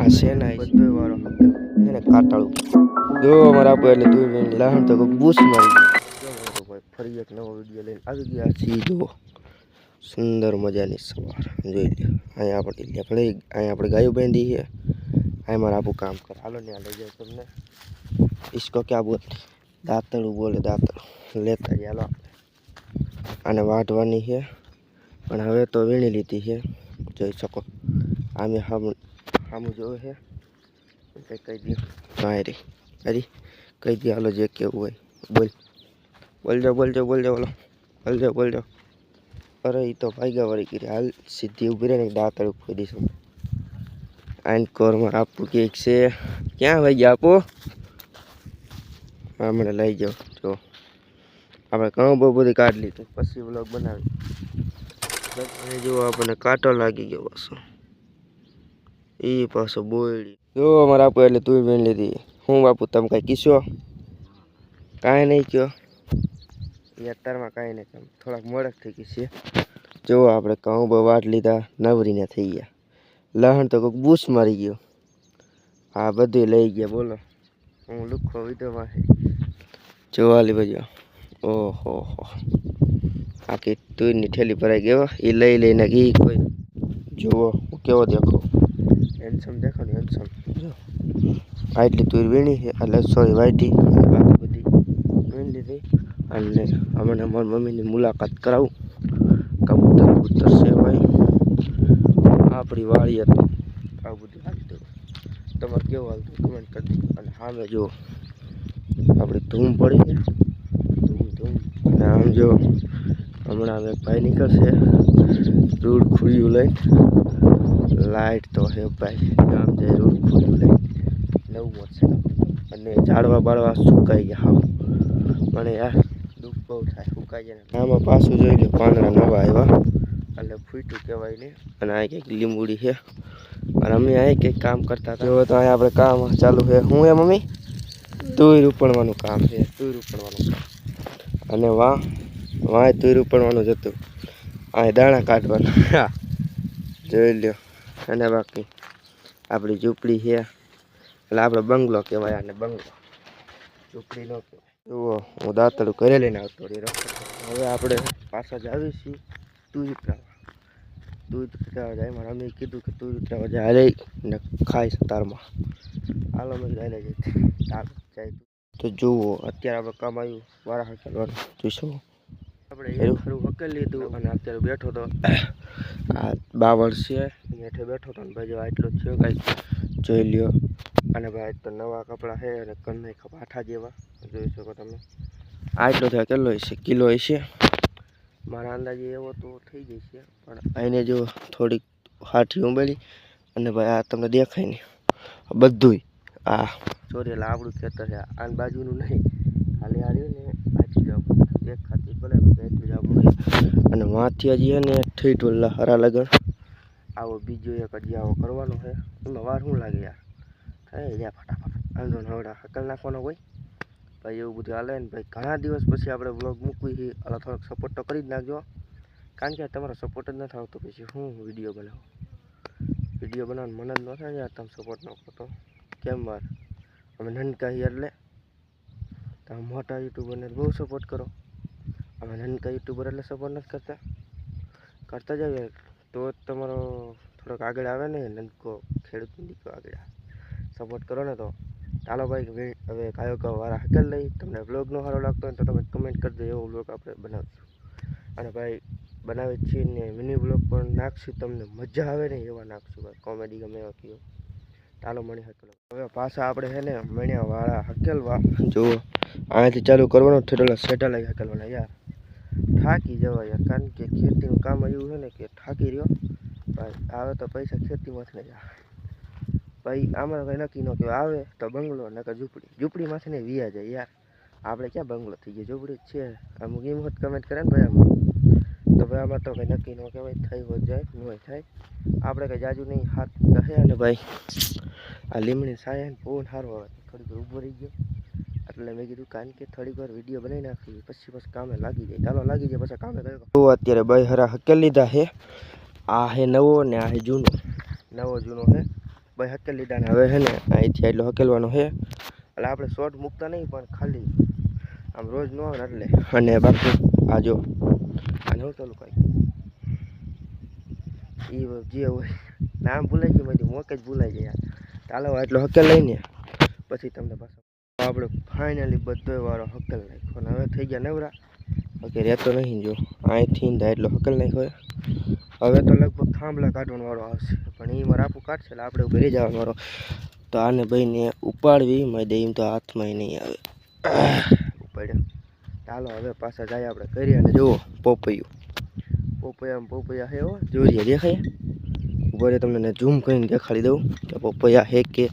આ શેના બધો વાળો એને કાટાળું. જો અમારે એટલે તું મારી ગયું. ભાઈ ફરી એક નવો વીડિયો લઈને આવી ગયા છીએ સુંદર મજાની સવાર. જોઈ લો અહીંયા આપણે લે આપણે અહીંયા આપણે ગાયો બાંધી છે. અહીંયા મારે આપું કામ કર. હાલો ને લઈ જાય તમને. ઈશ્કો ક્યાં બોલ? દાંતળું બોલે, દાંતળું. લેતા જ હાલો આને વાઢવાની છે. પણ હવે તો વીણી લીધી છે. જોઈ શકો. આમે હમ સામું જોવે છે કંઈ કહી દઉં હા રે. અરે, કહી દે હાલો, જે કેવું હોય. બોલ. બોલજો બોલજો બોલજો બોલો બોલજો બોલજો અરે એ તો ભાગ્યા વળી કરી. હાલ સીધી ઊભી રહે ને દાંતળું ખોઈ દઈશું. આઈન કોરમાં આપવું કેક છે. ક્યાં ભાઈ ગયા આપો? હમણાં લઈ જાઓ. જો. આપણે ઘણું બહુ બધી કાઢ લીધું. પછી બ્લોગ બનાવી પછી જો આપણને કાંટો લાગી ગયો પાછો. એ પાછો બોયડી જો અમારે બાપુ એટલે તું વેણ લીધી. હું બાપુ તમે કાંઈ કીશો? કાંઈ નહીં કહો એ અત્યારમાં કાંઈ નહીં તમે થોડાક મોડક થઈ ગઈ છે. જો આપણે બહુ વાટ લીધા, નવરીને થઈ ગયા. લહણ તો કોઈક બૂસ મારી ગયો. હા બધું લઈ ગયા, બોલો. હું લુખો વિધોમાં જોવાલી બાજુ. ઓહો હો. આખી તુરની ઠેલી ભરાઈ ગયો એ લઈ લઈને ગઈ કોઈ. જુઓ, હું કેવો દેખો. હેન્ડસમ દેખો ને હેન્ડસમ જો. આટલી તુર વીણી છે એટલે સોરી અને બાકી બધી વીણી લીધી. અને હમણાં મારી મમ્મીની મુલાકાત કરાવું. કબૂતર કબૂતર છે ભાઈ. આપણી વાળી હતી. આવું બધું હાલતું તમારે કેવું હાલતું કમેન્ટ કરી અને સામે જુઓ. આપણી ધૂમ પડી છે. ધૂમ ધૂમ. અને આમ જો હમણાં અમે ભાઈ નીકળશે. રૂડ ખુલ્યું લઈ. લાઈટ તો હે ભાઈ આમ જાય રૂડ ખુલ્યું લઈ. નવું મળશે અને ઝાડવા બાળવા સુકાઈ ગયા હાવ. પણ યાર દુઃખ બહુ થાય સુકાઈ ગયા આમાં પાછું જોઈ લે પાંદડા નવા આવ્યા. એટલે ફૂટ્યું કહેવાય ને. અને આ કંઈક લીંબુડી છે. અને અમે અહીં કંઈક કામ કરતા હતા. જો તો અહીં આપણે કામ ચાલુ છે. હું એ મમ્મી? તુર ઉપડવાનું કામ છે. તુર ઉપડવાનું કામ. અને વાહ. વાહ તુર ઉપડવાનું જ હતું. આ દાણા કાઢવાના. હા. જોઈ લ્યો. અને બાકી આપણી ઝૂંપડી છે. એટલે આપણે બંગલો કહેવાય આને બંગલો. ઝૂંપડી ન કહેવાય. જુઓ, હું દાંતડું ઘરે લઈને આવતો રહ્યો. હવે આપણે પાછા જ આવી છીએ દૂધ ઉતરાવા દૂધ ઉતરાવા જાય. મારા મમ્મીએ કીધું કે દૂધ ઉતરાવા જાય. હાલે ને ખાઈશ તારમાં. હાલો મેં જઈ જાય તો જુઓ, અત્યારે આપણે કામ આવ્યું. વારા ચાલવાનું જોઈશો આપણે ખરું હકેલ લીધું અને અત્યારે બેઠો તો આ બાવળ છે. હેઠે બેઠો તો ભાઈ જો આટલો છે કાંઈ જોઈ લ્યો. અને ભાઈ તો નવા કપડાં છે અને કન્ને પાઠા જેવા. જોઈ શકો તમે. આટલો થયો કેટલો હશે કિલો હશે મારા અંદાજે એવો તો થઈ જશે પણ અહીંને જો થોડીક હાઠી ઉમેરી અને ભાઈ આ તમને દેખાય ને આ બધુંય. આ. ચોરેલા આપણું ખેતર છે. આન બાજુનું નહીં. ખાલી આ રહ્યું ને આથી જવું એક ખાતી ભલે એટલું જ આપણું અને વાંથી હજી છે ને ઠીઠ ઓલા હરા લગન આવો બીજો એક હજી આવો કરવાનો છે એમાં વાર શું લાગે યાર? થઈ જાય ફટાફટ. આંધો નવડા હકલ નાખવાનો હોય. ભાઈ એવું બધું હાલે ને ભાઈ ઘણા દિવસ પછી આપણે વ્લોગ મૂકવી છે. એટલે થોડોક સપોર્ટ તો કરી જ નાખજો. કારણ કે તમારો સપોર્ટ જ નથી આવતો પછી હું વીડિયો બનાવું? વીડિયો બનાવવાનું મન જ ન થાય યાર તમે સપોર્ટ ન કરતો કેમ વાર? અમે નનકા એટલે. તમે મોટા યુટ્યુબરને બહુ સપોર્ટ કરો. અમે નનકા યુટ્યુબર એટલે સપોર્ટ નથી કરતા. કરતા જ યાર તો જ તમારો થોડોક આગળ આવે ને, નનકો ખેડૂત દીકરો આગળ આવે. સપોર્ટ કરો ને તો. ચાલો ભાઈ, હવે- કાયો કા વારા હકેલ લઈ. તમને બ્લોગનો સારો લાગતો હોય તો તમે કમેન્ટ કરજો એવો બ્લોગ આપણે બનાવીશું. અને ભાઈ, બનાવી છીએ ને મિની વ્લોગ પણ નાખશું તમને. મજા આવે ને એવા નાખશું ભાઈ. કોમેડી ગમે એવા કયો. ચાલો મણી હકેલો હવે પાછા આપણે છે ને મણ્યા વાળા હકેલવા. જુઓ. અહીંયાથી ચાલુ કરવાનું થયેલા સેટેલાઇટ હકેલવાના યાર. થાકી જવાય. કારણ કે ખેતીનું કામ એવું છે ને કે થાકી રહ્યો. ભાઈ, આવે તો પૈસા ખેતીમાંથી જ આવે. ભાઈ, આમાં કંઈ નક્કી ન કહેવાય આવે તો બંગલો, નકર ઝૂંપડી. ઝૂંપડીમાંથી ને વિયા જાય યાર. આપણે ક્યાં બંગલો થઈ ગયો? ઝૂંપડી જ છે. અમુક એમ હોત કમેન્ટ કરે ને ભાઈ આમાં. તો ભાઈ, આમાં તો કંઈ નક્કી ન કહેવાય. થઈ હોત જાય ન થાય. આપણે કંઈ જાજુ નહીં. હાથ કહે અને ભાઈ, આ લીમડી સાયા ને પવન સારો આવે થોડીક ઊભો રહી ગયો. એટલે મેં કીધું કારણ કે થોડીક વાર વીડિયો બનાવી નાખી પછી પછી કામે લાગી જાય. ચાલો લાગી જાય પછી કામે કર્યો તો. અત્યારે ભાઈ હરા હકેલ લીધા છે. આ હે નવો ને આ હે જૂનો. નવો જૂનો હે ભાઈ હકેલ લીધા ને હવે હે ને અહીંથી એટલો હકેલવાનો છે. એટલે આપણે શોર્ટ મૂકતા નહીં પણ ખાલી આમ રોજ ન આવે એટલે. અને બાકી આ જો. આને હું ચાલુ કાંઈ એ જે હોય નામ ભૂલાઈ ગયું બધું મોકે જ ભૂલાઈ જાય ચાલો એટલો હકેલ લઈને પછી તમને પાછો આપણે ફાઇનલી બધો વાળો હકલ નાખ્યો. અને હવે થઈ ગયા નવરા. બાકી રહેતો નહીં જો. અહીંથી ને એટલો હકલ નાખ્યો. હવે તો લગભગ થાંભલા કાઢવાનો વાળો આવશે. પણ એ મારે આપું કાઢશે એટલે આપણે ઘરે જવાનો વાળો તો આને ભાઈને ઉપાડવી. મેં દઈ તો હાથમાં નહીં આવે. ઉપાડે ચાલો હવે પાછા જાય આપણે કરીએ અને જુઓ પોપૈયું. પોપૈયા પોપૈયા હે જોરીએ દેખાય? ઉપર તમને ઝૂમ કરીને દેખાડી દઉં. કે પોપૈયા હે કે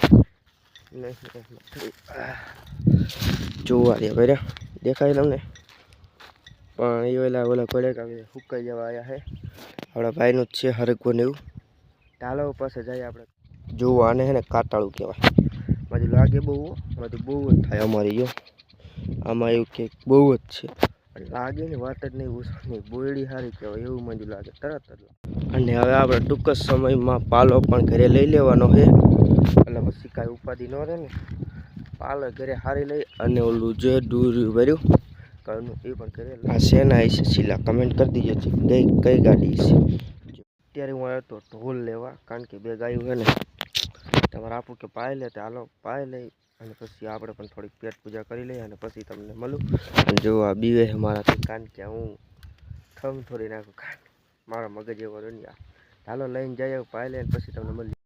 જોવા દે ભાઈ દેખાય તમને? પણ એ ઓલા ઓલા પડે કાંઈ હુકાઈ જવા આવ્યા હે. આપણા ભાઈનું જ છે હરકવું ને એવું. ચાલો પાસે જઈએ આપણે. જોવું આને છે ને કાટાળું કહેવાય. મારી લાગે બહુ હો. બહુ જ થાય અમારી જો. આમાં એવું કે બહુ જ છે. લાગે ને વાત જ નહીં ઉસની બોયડી સારી કહેવાય એવું મંજુ લાગે. તરત જ અને હવે આપણે ટૂંક જ સમયમાં પાલો પણ ઘરે લઈ લેવાનો છે. એટલે પછી કાંઈ ઉપાધિ ન રહે ને. પાલો ઘરે હારી લઈ અને ઓલું જે દૂર ભર્યું ઘરનું એ પણ ઘરે આ શેના છે શીલા? કમેન્ટ કરી દીજો છે કઈ કઈ ગાડી છે? અત્યારે હું આવ્યો તો ઢોલ લેવા કારણ કે બે ગાયું છે ને. તમારે આપું કે પાય લે? તો હાલો પાય લઈ. અને પછી આપણે પણ થોડીક પેટ પૂજા કરી લઈએ અને પછી તમને મળું. અને જો આ બીવે મારાથી કાન કે હું ઠમ થોડી નાખું. કાન મારો મગજ એવો રહ્યો હાલો લઈને જઈએ, પાય લઈને પછી તમને મળીએ.